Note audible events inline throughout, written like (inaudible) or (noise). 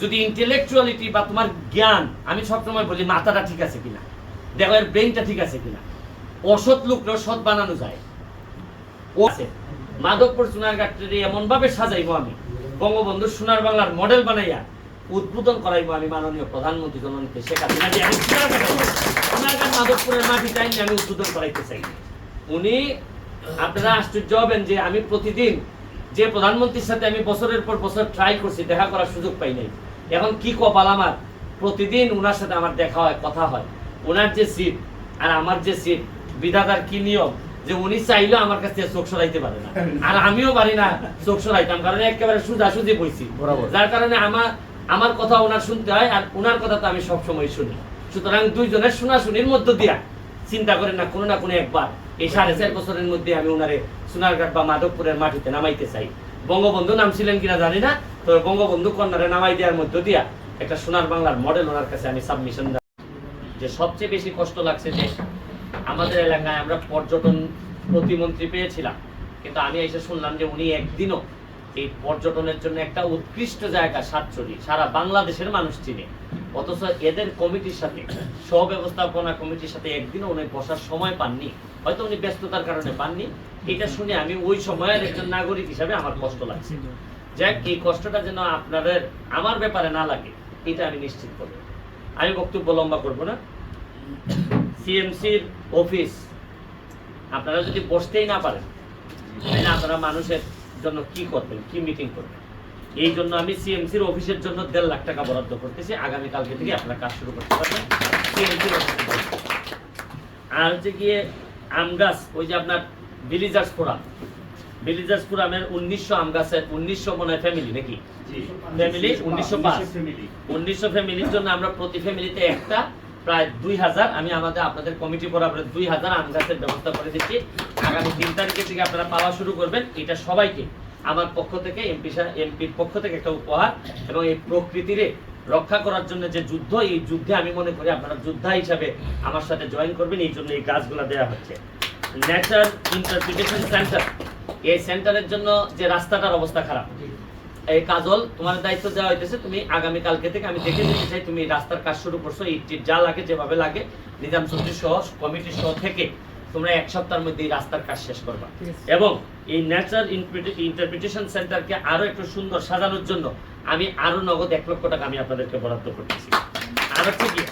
যদি ইন্টেলেকচুয়ালিটি বা তোমার জ্ঞান, আমি সবসময় বলি মাথাটা ঠিক আছে কিনা? দেখো, এর ব্রেনটা ঠিক আছে কিনা? অসৎ লোককেও সৎ বানানো যায়। ও আছে। মাধবপুর সোনারঘাটটি এমন ভাবে সাজাইবো আমি বঙ্গবন্ধু সোনার বাংলার মডেল বানাইয়া উদ্বোধন করাইবো আমি মাননীয় প্রধানমন্ত্রী জননীতে শেখ হাসিনা যে আমি সোনারঘাটে সোনারঘাট মাধবপুরের মাটি চাই আমি উদ্বোধন করাইতে চাই। উনি আপনারা আশ্চর্য হবেন যে আমি প্রতিদিন যে প্রধানমন্ত্রীর সাথে আমি বছরের পর বছর ট্রাই করছি দেখা করার সুযোগ পাই নাই। এখন কি কপাল আমার প্রতিদিন ওনার সাথে আমার দেখা হয় কথা হয়। ওনার যে সিট আর আমার যে সিট বিধাতার কি নিয়ম? যে উনি চাইলেও আমার কাছ থেকে চোখ সরাইতে পারে না। আর আমিও পারি না চোখ সরাইতাম কারণ একেবারে সোজা সুজি বইছি। বরাবর। যার কারণে আমার আমার কথা ওনার শুনতে হয় আর ওনার কথা তো আমি সবসময় শুনি। সুতরাং দুইজনের শোনাশুনির মধ্য দিয়া চিন্তা করেন না কোনো না কোনো একবার। এই সাড়ে চার বছরের মধ্যে আমি ওনারে সোনারঘাট বা মাধবপুরের মাটিতে নামাইতে চাই। বঙ্গবন্ধু নাম ছিলেন কিনা জানি না তো বঙ্গবন্ধু কন্যারে নামাই দেওয়ার মধ্য দিয়া একটা সোনার বাংলার মডেল ওনার কাছে আমি সাবমিশন যে সবচেয়ে বেশি কষ্ট লাগছে যে আমাদের এলাকায় আমরা পর্যটন প্রতিমন্ত্রী পেয়েছিলাম। কিন্তু আমি এসে শুনলাম যে উনি একদিনও এই পর্যটনের জন্য একটা উৎকৃষ্ট জায়গা সাতচুরি সারা বাংলাদেশের মানুষ চিনে। অথচ এদের কমিটির সাথে, সহব্যবস্থাপনা কমিটির সাথে একদিনও উনি বসার সময় পাননি। হয়তো উনি ব্যস্ততার কারণে পাননি। এটা শুনে আমি ওই সময়ের একজন নাগরিক হিসাবে আমার কষ্ট লাগছে। যাক, এই কষ্টটা যেন আপনাদের, আমার ব্যাপারে না লাগে, এটা আমি নিশ্চিত করব। আমি বক্তব্য লম্বা করব না। সিএমসির অফিস, আপনারা যদি বসতেই না পারেন, তাহলে আপনারা মানুষের জন্য কি করবেন, কি মিটিং করবেন? এই জন্য আমি সিএমসির অফিসের জন্য দেড় লাখ টাকা বরাদ্দ করতেছি। আগামী কালকে থেকে আপনারা কাজ শুরু করতে পারবেন। সিএমসির আর হচ্ছে গিয়ে আম গাছ ওই যে আপনার ভিলিজার্স ফোরাম ভিলিজার্স ফোরামের উনিশশো আম গাছের উনিশশো মনে হয় ফ্যামিলি নাকি? ফ্যামিলি উনিশশো পাঁচ। উনিশশো ফ্যামিলির জন্য আমরা প্রতি ফ্যামিলিতে একটা প্রায় দুই হাজার আমি আমাদের আপনাদের কমিটি বরাবর দুই হাজার আম গাছের ব্যবস্থা করে দিচ্ছি। আগামী তিন তারিখে থেকে আপনারা পাওয়া শুরু করবেন। এটা সবাইকে। আমার পক্ষ থেকে এমপি এমপির পক্ষ থেকে একটা উপহার এবং এই প্রকৃতিরে রক্ষা করার জন্য যে যুদ্ধ, এই যুদ্ধে আমি মনে করি আপনারা যোদ্ধা হিসাবে আমার সাথে জয়েন করবেন, এই জন্য এই গাছগুলো দেওয়া হচ্ছে। ন্যাচার ইন্টারপ্রিটেশন সেন্টার এই সেন্টারের জন্য যে রাস্তাটার অবস্থা খারাপ। এই কাজল, তোমার দায়িত্ব দেওয়া হইতেছে, তুমি আগামী কালকে থেকে আমি দেখে দিতে চাই, তুমি রাস্তার কাজ শুরু করছ এই যে লাগে যেভাবে লাগে, নিজাম সহ কমিটি সহ থেকে তোমরা এক সপ্তাহের মধ্যে এই রাস্তার কাজ শেষ করবা। এবং এই ন্যাচার ইন্টারপ্রিটেশন সেন্টারকে আরও একটু সুন্দর সাজানোর জন্য আমি আরও নগদ এক লক্ষ টাকা আমি আপনাদেরকে বরাদ্দ করতেছি। আর হচ্ছে কি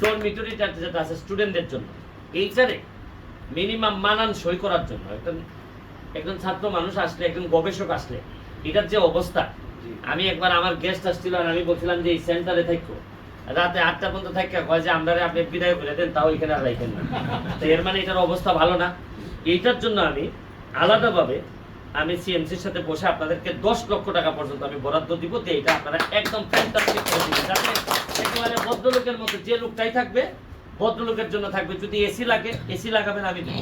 ডরমিটরিটা যেটা আছে স্টুডেন্টদের জন্য। এইটারে মিনিমাম মানান সই করার জন্য একজন একজন ছাত্র মানুষ আসলে একজন গবেষক আসলে এটার যে অবস্থা আমি একবার আমার গেস্ট আসছিল আর আমি বলছিলাম যে এই সেন্টারে থাকব রাতে আটটা পর্যন্ত থাকা কয় যে আমরা আপনি বিদায় করে দেন, তাও এখানে আর রাখেন না। তো এর মানে এটার অবস্থা ভালো না। এইটার জন্য আমি আলাদাভাবে আমি সিএমসির সাথে বসে আপনাদেরকে দশ লক্ষ টাকা পর্যন্ত আমি বরাদ্দ দিব যে এটা আপনারা একদম ফ্যান্টাস্টিক করে দিবেন। যাতে একেবারে ভদ্রলোকের মতো যে লোকটাই থাকবে, ভদ্রলোকের জন্য থাকবে। যদি এসি লাগে, এসি লাগাবেন আমি দিব।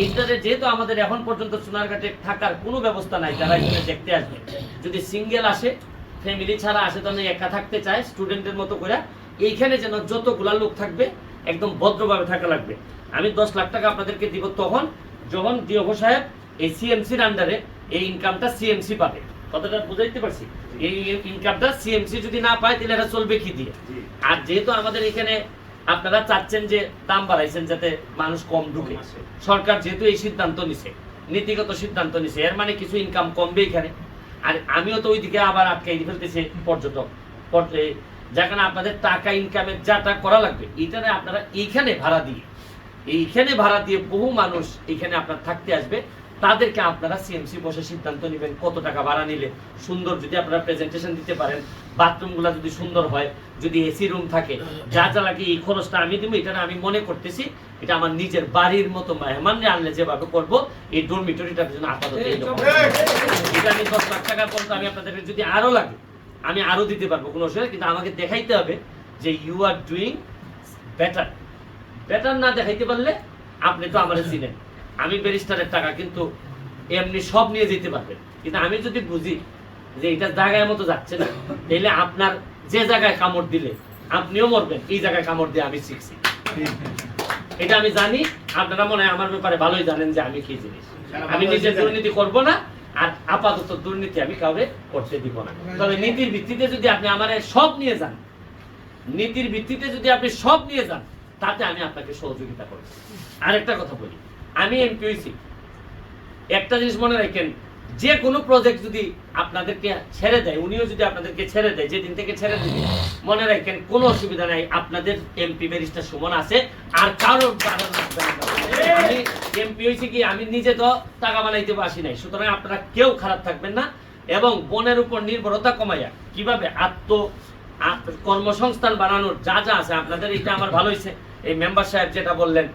এইটারে যেহেতু আমাদের এখন পর্যন্ত সোনারঘাটে থাকার কোনো ব্যবস্থা নাই, যারা এখানে দেখতে আসবে যদি সিঙ্গেল আসে ফ্যামিলি ছাড়া আসে তাহলে একা থাকতে চায় স্টুডেন্টের মতো করে। এইখানে যেন যতগুলা লোক থাকবে একদম ভদ্রভাবে থাকা লাগবে। আমি দশ লাখ টাকা আপনাদেরকে দিব তখন যখন ডিওভ সাহেব এই সিএমসির আন্ডারে এই ইনকামটা সিএমসি পাবে। কথাটা বুঝাইতে পারছি? এই ইনকামটা সিএমসি যদি না পায় তাহলে এটা চলবে কি দিয়ে? আর যেহেতু আমাদের এখানে আপনারা চাচ্ছেন যে দাম বাড়াইছেন যাতে মানুষ কম ঢুকে সরকার যেহেতু এই সিদ্ধান্ত নিছে নীতিগত সিদ্ধান্ত নিছে এর মানে কিছু ইনকাম কমবে এখানে। আর আমিও তো ওইদিকে আবার আটকাই ফেলতেছি পর্যটক। পর- যেখানে আপনাদের টাকা ইনকামের যা যাটা করা লাগবে এটা আপনারা এইখানে ভাড়া দিয়ে, এইখানে ভাড়া দিয়ে বহু মানুষ এখানে আপনার থাকতে আসবে। তাদেরকে আপনারা সিএমসি বসে সিদ্ধান্ত নেবেন কত টাকা ভাড়া নিলে। সুন্দর যদি আপনারা প্রেজেন্টেশন দিতে পারেন বাথরুমগুলো যদি সুন্দর হয় যদি এসি রুম থাকে যা যা লাগে এই খরচটা আমি দিব এটা আমি মনে করতেছি এটা আমার নিজের বাড়ির মতো মেহমানরে আনলে যেভাবে করব এই ডরমিটরিটার জন্য আপাতত এটা আমি দশ লাখ টাকা পর্যন্ত আমি আপনাদের যদি আরও লাগে আমি আরও দিতে পারব কোনো অসুবিধা কিন্তু আমাকে দেখাইতে হবে যে you are doing better better না দেখাইতে পারলে আপনি তো আমার চিনেন। আমি ব্যারিস্টারের টাকা কিন্তু এমনি সব নিয়ে যেতে পারবেন কিন্তু আমি যদি বুঝি যে এটা জায়গায় মতো যাচ্ছে না তাহলে আপনার যে জায়গায় কামড় দিলে আপনিও মরবেন এই জায়গায় কামড় দিয়ে আমি শিখছি। এটা আমি জানি আপনারা মনে হয় আমার ব্যাপারে ভালোই জানেন যে আমি কি জিনিস। আমি নিজে দুর্নীতি করব না আর আপাতত দুর্নীতি আমি কাউকে করতে দিব না। তবে নীতির ভিত্তিতে যদি আপনি আমার সব নিয়ে যান নীতির ভিত্তিতে যদি আপনি সব নিয়ে যান তাতে আমি আপনাকে সহযোগিতা করব। আরেকটা কথা বলি আমি এমপি একটা জিনিস মনে রাখেন, যে কোনো প্রজেক্ট যদি আপনাদেরকে ছেড়ে দেয়, উনিও যদি আপনাদেরকে ছেড়ে দেয়, যেদিন থেকে ছেড়ে দিবে, মনে রাখেন কোনো অসুবিধা নাই, আপনাদের এমপি ব্যারিস্টার সুমন আছে, আর কারও কারও আমি এমপি হয়েছি কি, আমি নিজে তো টাকা বানাইতে আসি নাই, সুতরাং আপনারা কেউ খারাপ থাকবেন না, এবং বনের উপর নির্ভরতা কমাইয়া, কীভাবে আত্ম কর্মসংস্থান বানানোর যা যা আছে, আপনাদের এটা আমার ভালো হয়েছে। এই মেম্বার সাহেব যেটা বললেন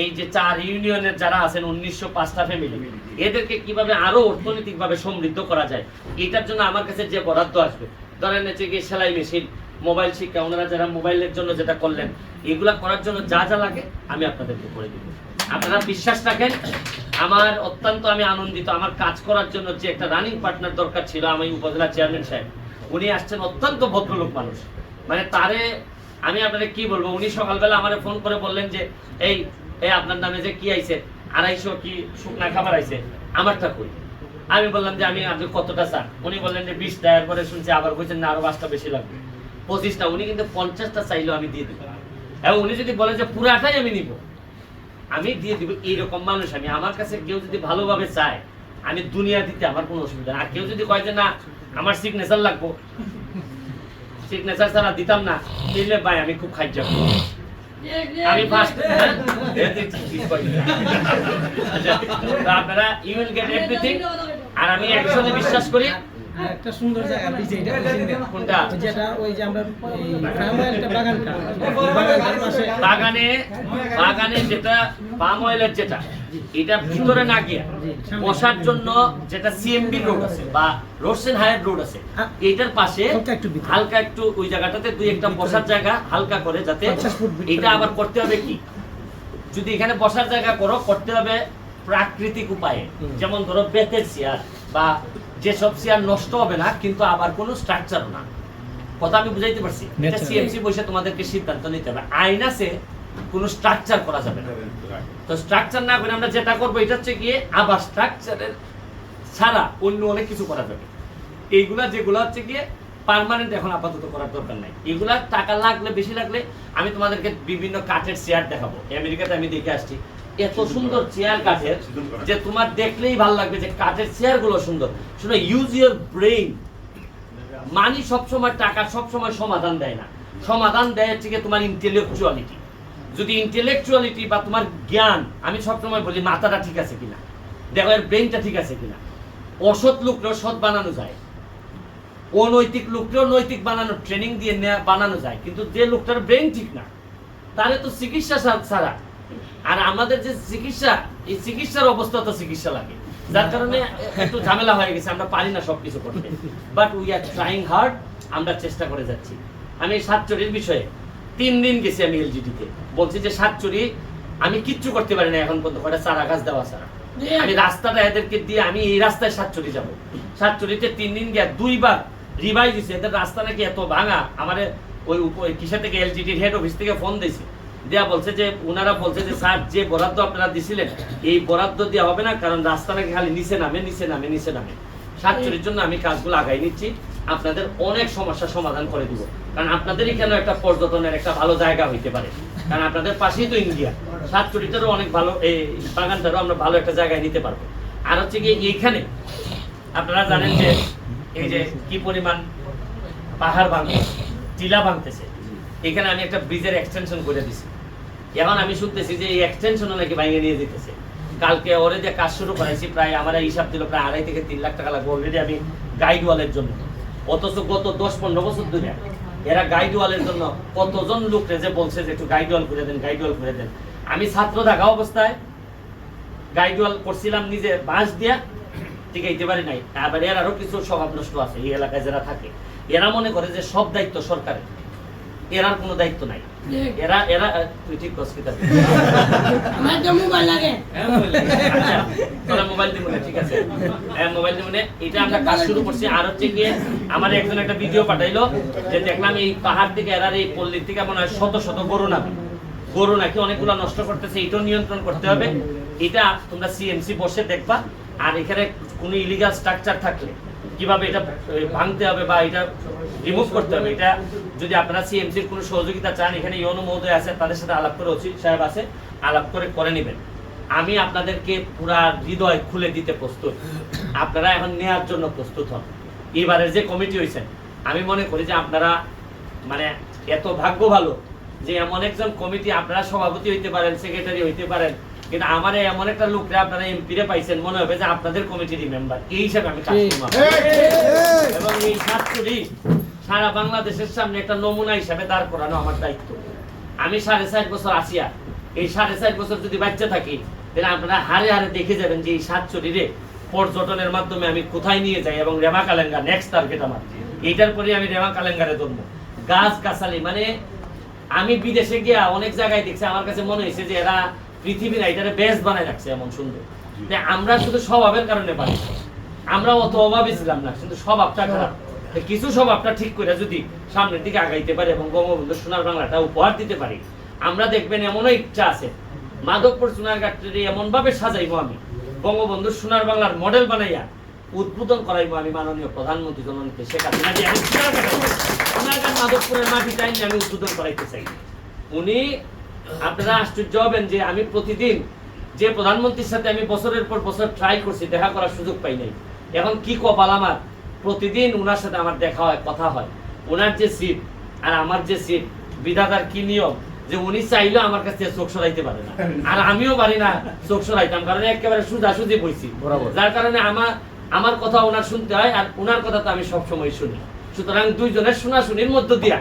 এই যে চার ইউনিয়নের যারা আছেন, উনিশশো পাঁচটা ফ্যামিলি এদেরকে কীভাবে আরও অর্থনৈতিকভাবে সমৃদ্ধ করা যায়? এটার জন্য আমার কাছে যে বরাদ্দ আসবে, ধরেন হচ্ছে কি সেলাই মেশিন মোবাইল শিক্ষা, ওনারা যারা মোবাইলের জন্য যেটা করলেন, এগুলা করার জন্য যা যা লাগে আমি আপনাদেরকে করে দিব। আপনারা বিশ্বাস রাখেন, আমার অত্যন্ত আমি আনন্দিত, আমার কাজ করার জন্য যে একটা রানিং পার্টনার দরকার ছিল, আমি উপজেলা চেয়ারম্যান সাহেব, উনি আসছেন অত্যন্ত ভদ্রলোক মানুষ। মানে তারে আমি আপনাকে কি বলব? উনি সকালবেলা আমার ফোন করে বললেন যে, এই এই আপনার নামে যে কি আইছে? আড়াইশো কি শুকনা খাবার আইছে? আমারটা কই আমি বললাম যে, আমি, আপনি কতটা চান? উনি বললেন যে বিশটা এরপরে শুনছি আবার বলছেন না, আরও পাঁচটা বেশি লাগবে। পঁচিশটা, উনি কিন্তু পঞ্চাশটা চাইলেও আমি দিয়ে দেবো। এবং উনি যদি বলেন যে, পুরাটাই আমি নিব। আমি দিয়ে দিব, এইরকম মানুষ আমি। আমার কাছে কেউ যদি ভালোভাবে চায়, আমি দুনিয়া দিতে আমার কোনো অসুবিধা আর কেউ যদি কয় যে, না, আমার সিগনেচার লাগবো। সিগনেচার ছাড়া দিতাম না। দিলে ভাই আমি খুব খাইজ আমি ফার্স্ট (laughs) আপনারা ইউ উইল গেট এভরিথিং আর আমি একসঙ্গে বিশ্বাস করি একটা সুন্দর জায়গা দিয়েছে এটা কোনটা? যেটা ওই যে আমরা এই গ্রামের একটা বাগানটা ওই বাগানটার পাশে বাগানে বাগানে যেটা পাম অয়েলের যেটা এটা ভিতরে না গিয়া বসার জন্য যেটা সিএমবি রোড আছে বা রোডসেন হায়ার রোড আছে এইটার পাশে হালকা একটু হালকা একটু ওই জায়গাটাতে দুই একটা বসার জায়গা হালকা করে যাতে 50 ফুট ভিতরে। এটা আবার করতে হবে কি? যদি এখানে বসার জায়গা করো করতে হবে প্রাকৃতিক উপায়ে। যেমন ধরো বেতের চেয়ার বা যেসব চেয়ার নষ্ট হবে না কিন্তু আবার কোনো স্ট্রাকচার না। কথা আমি বুঝাইতে পারছি? এটা সিএমসি বসে তোমাদেরকে সিদ্ধান্ত নিতে হবে। আইন আছে কোনো স্ট্রাকচার করা যাবে না। তো স্ট্রাকচার না করে আমরা যেটা করব এটা হচ্ছে গিয়ে আবার স্ট্রাকচারের ছাড়া অন্য অনেক কিছু করা যাবে। এইগুলা যেগুলো হচ্ছে গিয়ে পার্মানেন্ট এখন আপাতত করার দরকার নাই। এগুলা টাকা লাগলে বেশি লাগলে আমি তোমাদেরকে বিভিন্ন কাঠের চেয়ার দেখাবো। আমেরিকাতে আমি দেখে আসছি। এত সুন্দর চেয়ার কাঠের, যে তোমার দেখলেই ভালো লাগবে যে কাঠের চেয়ারগুলো সুন্দর। শুনো ইউজ ইউর ব্রেইন মানি সবসময় টাকা, সবসময় সমাধান দেয় না। সমাধান দেয় গিয়ে তোমার ইন্টেলেকচুয়ালিটি যদি ইন্টেলেকচুয়ালিটি বা তোমার জ্ঞান, আমি সবসময় বলি, মাথাটা ঠিক আছে কিনা? দেখো, এর ব্রেনটা ঠিক আছে কিনা? অসৎ লোককেও সৎ বানানো যায়। অনৈতিক লোককেও নৈতিক বানানো ট্রেনিং দিয়ে বানানো যায়। কিন্তু যে লোকটার ব্রেন ঠিক না, তাহলে তো চিকিৎসা ছাড়া আর আমাদের যে চিকিৎসা, এই চিকিৎসার অবস্থা তো চিকিৎসা লাগে। যার কারণে একটু ঝামেলা হয়ে গেছে, আমরা পারি না সবকিছু করতে। But we are trying hard আমরা চেষ্টা করে যাচ্ছি। আমি সাতচুরির বিষয়ে তিন দিন গেছি আমি এলজিডিতে বলছি যে সাতচুরি আমি কিচ্ছু করতে পারি না এখন পর্যন্ত, কয়টা চারা গাছ দেওয়া ছাড়া। আমি রাস্তাটা এদেরকে দিয়ে, আমি এই রাস্তায় সাতচুরি যাব। সাতচুরিতে তিন দিন গিয়ে দুইবার রিভাইজ দিছে, এদের রাস্তা নাকি এত ভাঙা। আমার ওই কিসা থেকে এলজিডির হেড অফিস থেকে ফোন দিয়েছে দেয়া বলছে যে ওনারা বলছে যে, স্যার, যে বরাদ্দ আপনারা দিছিলেন, এই বরাদ্দ দেওয়া হবে না, কারণ রাস্তা নাকি খালি নিচে নামে নিচে নামে নিচে নামে। সাতচুরির জন্য আমি কাজগুলো আগাই নিচ্ছি, আপনাদের অনেক সমস্যার সমাধান করে দিব। কারণ আপনাদের এখানে একটা পর্যটনের একটা ভালো জায়গা হইতে পারে? কারণ আপনাদের পাশেই তো ইন্ডিয়া। সাতচুরিটারও অনেক ভালো এই বাগানটারও আমরা ভালো একটা জায়গায় নিতে পারব। আর হচ্ছে গিয়ে এইখানে, আপনারা জানেন যে, এই যে কি পরিমাণ পাহাড় ভাঙছে টিলা ভাঙতেছে। এখানে আমি একটা ব্রিজের এক্সটেনশন করে দিছি। এখন আমি শুনতেছি যে এই এক্সটেনশনও নাকি ভাঙে নিয়ে যেতেছে কালকে ওরে যে কাজ শুরু করাইছি, প্রায় আমার হিসাব দিল প্রায় আড়াই থেকে তিন লাখ টাকা লাগবে অলরেডি আমি গাইড ওয়ালের জন্য। অথচ গত দশ পনেরো বছর ধরে এরা গাইড ওয়ালের জন্য কতজন লোক যে বলছে যে একটু গাইড ওয়াল করে দেন গাইড ওয়াল করে দেন। আমি ছাত্র থাকা অবস্থায় গাইড ওয়াল করছিলাম নিজে, বাঁশ দিয়া টিকাইতে পারি নাই। আবার এর আরও কিছু স্বভাব নষ্ট আছে, এই এলাকায় যারা থাকে। এরা মনে করে যে সব দায়িত্ব সরকারের। এরার কোনো দায়িত্ব নাই। এরা এরা তুই ঠিক কিতাব আমার তো মোবাইল লাগে। আচ্ছা, তোরা মোবাইল দিব না, ঠিক আছে। হ্যাঁ, মোবাইল দিব না। এটা আমরা কাজ শুরু করছি। আর হচ্ছে গিয়ে আমার একজন একটা ভিডিও পাঠাইলো যে দেখলাম এই পাহাড় থেকে এরার এই পল্লীর থেকে মনে হয় শত শত গরু নামে। গরু নাকি অনেকগুলো নষ্ট করতেছে এটাও নিয়ন্ত্রণ করতে হবে। এটা তোমরা সিএমসি বসে দেখবা। আর এখানে কোনো ইলিগাল স্ট্রাকচার থাকলে কীভাবে এটা ভাঙতে হবে বা এটা রিমুভ করতে হবে এটা যদি আপনারা সিএমসির কোনো সহযোগিতা চান এখানে ইয়নো মহোদয় আছে তাদের সাথে আলাপ করে অচিত সাহেব আছে আলাপ করে করে নেবেন। আমি আপনাদেরকে পুরা হৃদয় খুলে দিতে প্রস্তুত। আপনারা এখন নেয়ার জন্য প্রস্তুত হন। এবারের যে কমিটি হয়েছেন আমি মনে করি যে আপনারা মানে এত ভাগ্য ভালো যে এমন একজন কমিটি আপনারা সভাপতি হইতে পারেন সেক্রেটারি হইতে পারেন কিন্তু আমার এমন একটা লোকরে আপনারা এমপিরে পাইছেন মনে হবে যে আপনাদের কমিটিরই মেম্বার। এই হিসাবে আমি কাজ এবং এই ছাত্রী সারা বাংলাদেশের সামনে একটা নমুনা হিসাবে দাঁড় করানো আমার দায়িত্ব। আমি সাড়ে চার বছর আসিয়া এই সাড়ে চার বছর যদি বাচ্চা থাকি, তাহলে আপনারা হারে হারে দেখে যাবেন যে এই সাত চরিরে পর্যটনের মাধ্যমে আমি কোথায় নিয়ে যাই এবং রেমা কালেঙ্গা নেক্সট টার্গেট আমার। এইটার পরে আমি রেমা কালেঙ্গারে ধরবো গাছ গাছালি মানে আমি বিদেশে গিয়া অনেক জায়গায় দেখছি, আমার কাছে মনে হয়েছে যে এরা পৃথিবীর এটারে বেস্ট বানায় রাখছে এমন সুন্দর। আমরা শুধু স্বভাবের কারণে পারি আমরা অত অভাবে ছিলাম না, কিন্তু স্বভাবটা খারাপ। কিছু স্বভাবটা ঠিক করে যদি সামনের দিকে আগাইতে পারে এবং বঙ্গবন্ধু সোনার বাংলাটা উপহার দিতে পারি, আমরা দেখবেন এমনও ইচ্ছা আছে। মাধবপুর সোনার ঘাটটি এমন ভাবে সাজাইবো আমি, বঙ্গবন্ধু সোনার বাংলার মডেল বানাইয়া উদ্বোধন করাইবো আমি মাননীয় প্রধানমন্ত্রী জননীতে শেখ হাসিনা আমি মাধবপুরের মাটিটাই আমি উদ্বোধন করাইতে চাই। উনি, আপনারা আশ্চর্য হবেন যে আমি প্রতিদিন যে প্রধানমন্ত্রীর সাথে আমি বছরের পর বছর ট্রাই করছি, দেখা করার সুযোগ পাই নাই। এখন কি কপাল আমার? প্রতিদিন ওনার সাথে আমার দেখা হয় কথা হয়। ওনার যে সিট আর আমার যে সিট বিধাতার কি নিয়ম? যে উনি চাইলেও আমার কাছে চোখ সরাইতে পারে না। আর আমিও পারি না চোখ সরাইতাম কারণ একেবারে সোজাসুজি বইছি। যার কারণে আমার আমার কথা ওনার শুনতে হয় আর ওনার কথা তো আমি সবসময় শুনি। সুতরাং দুইজনের শোনাশুনির মধ্য দিয়া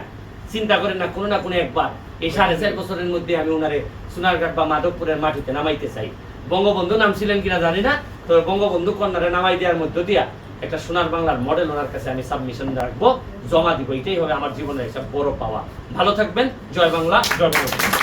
চিন্তা করেন না কোনো না কোনো একবার। এই সাড়ে চার বছরের মধ্যে আমি ওনারে সোনারঘাট বা মাধবপুরের মাটিতে নামাইতে চাই। বঙ্গবন্ধু নাম ছিলেন কিনা জানি না তবে বঙ্গবন্ধু কন্যারে নামাই দেওয়ার মধ্য দিয়া একটা সোনার বাংলার মডেল ওনার কাছে আমি সাবমিশন রাখব। জমা দিব, এটাই হবে আমার জীবনের একটা বড় পাওয়া। ভালো থাকবেন। জয় বাংলা জয় বাংলা